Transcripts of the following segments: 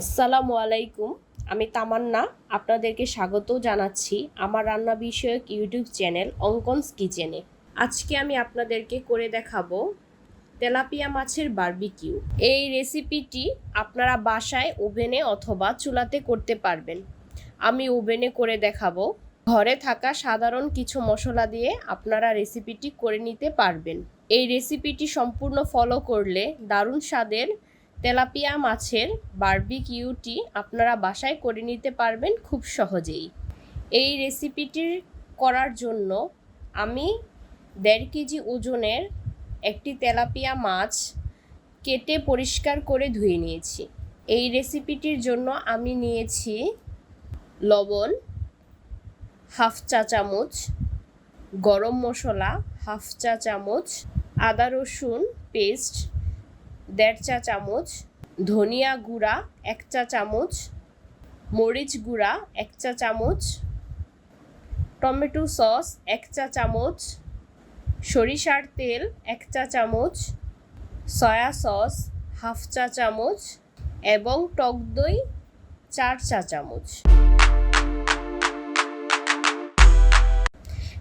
আসসালামু আলাইকুম, আমি তামান্না। আপনাদেরকে স্বাগত জানাচ্ছি আমার রান্না বিষয়ক ইউটিউব চ্যানেল অঙ্কনস কিচেনে। আজকে আমি আপনাদেরকে করে দেখাবো তেলাপিয়া মাছের বার্বিকিউ। এই রেসিপিটি আপনারা বাসায় ওভেনে অথবা চুলাতে করতে পারবেন। আমি ওভেনে করে দেখাবো। ঘরে থাকা সাধারণ কিছু মশলা দিয়ে আপনারা রেসিপিটি করে নিতে পারবেন। এই রেসিপিটি সম্পূর্ণ ফলো করলে দারুণ স্বাদের তেলাপিয়া মাছের বারবিকিউটি আপনারা বাসায় করে নিতে পারবেন খুব সহজেই। এই রেসিপিটির করার জন্য আমি দেড় কেজি ওজনের একটি তেলাপিয়া মাছ কেটে পরিষ্কার করে ধুয়ে নিয়েছি। এই রেসিপিটির জন্য আমি নিয়েছি লবণ, হাফ চা চামচ, গরম মশলা, হাফ চা চামচ, আদা রসুন পেস্ট দেড় চা চামচ, ধনিয়া গুঁড়া এক চা চামচ, মরিচ গুঁড়া এক চা চামচ, টমেটো সস এক চা চামচ, সরিষার তেল এক চা চামচ, সয়া সস হাফ চা চামচ এবং টক দই চার চা চামচ।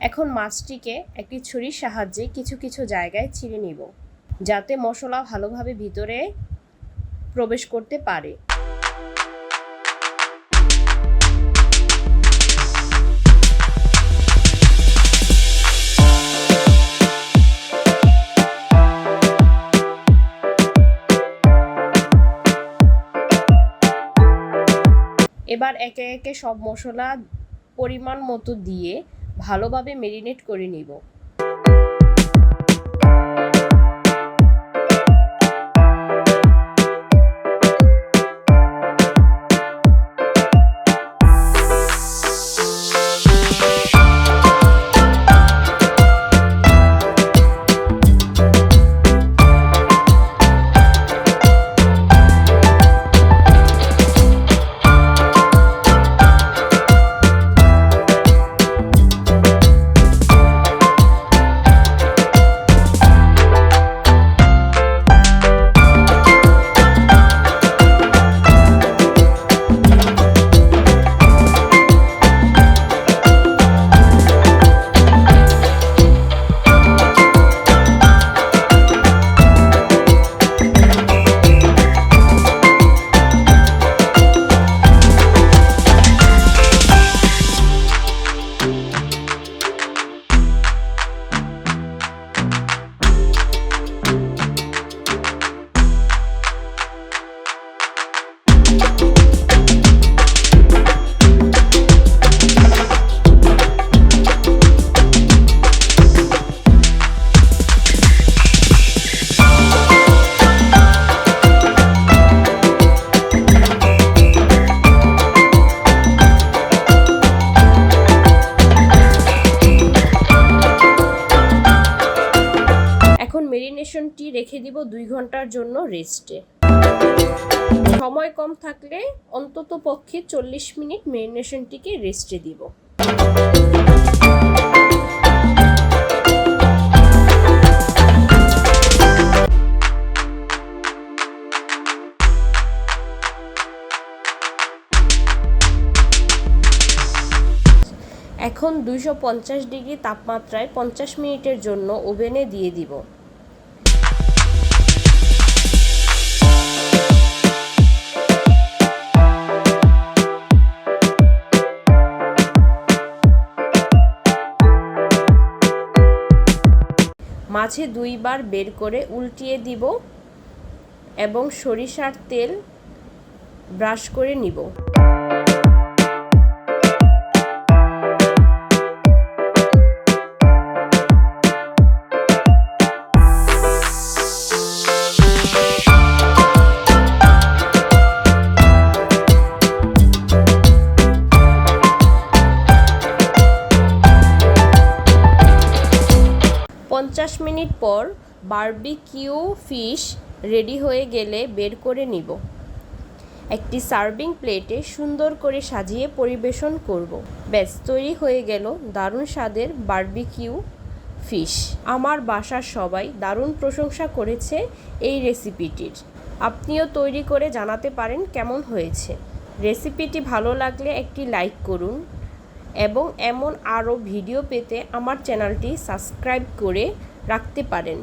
এখন মাছটিকে একটি ছুরির সাহায্যে কিছু কিছু জায়গায় ছিঁড়ে নিব। যাতে মশলা ভালোভাবে ভিতরে প্রবেশ করতে পারে। এবার একে একে সব মশলা পরিমাণ মতো দিয়ে ভালোভাবে মেরিনেট করে নিব। মেরিনেশনটি রেখে দিব দুই ঘণ্টার জন্য রেস্টে। সময় কম থাকলে অন্তত পক্ষে চল্লিশ মিনিট মেরিনেশনটিকে রেস্টে দিব। এখন দুইশো পঞ্চাশ ডিগ্রি তাপমাত্রায় পঞ্চাশ মিনিটের জন্য ওভেনে দিয়ে দিব। মাঝে দুইবার বের করে উল্টিয়ে দিব এবং সরিষার তেল ব্রাশ করে নিব। বারবিকিউ ফিশ রেডি হয়ে গেলে বের করে নিব। একটি সার্ভিং প্লেটে সুন্দর করে সাজিয়ে পরিবেশন করব। ব্যাস, তৈরি হয়ে গেল দারুণ স্বাদের বারবিকিউ ফিশ। আমার বাসার সবাই দারুণ প্রশংসা করেছে এই রেসিপিটির। আপনিও তৈরি করে জানাতে পারেন কেমন হয়েছে। রেসিপিটি ভালো লাগলে একটি লাইক করুন এবং এমন আরও ভিডিও পেতে আমার চ্যানেলটি সাবস্ক্রাইব করে রাখতে পারেন।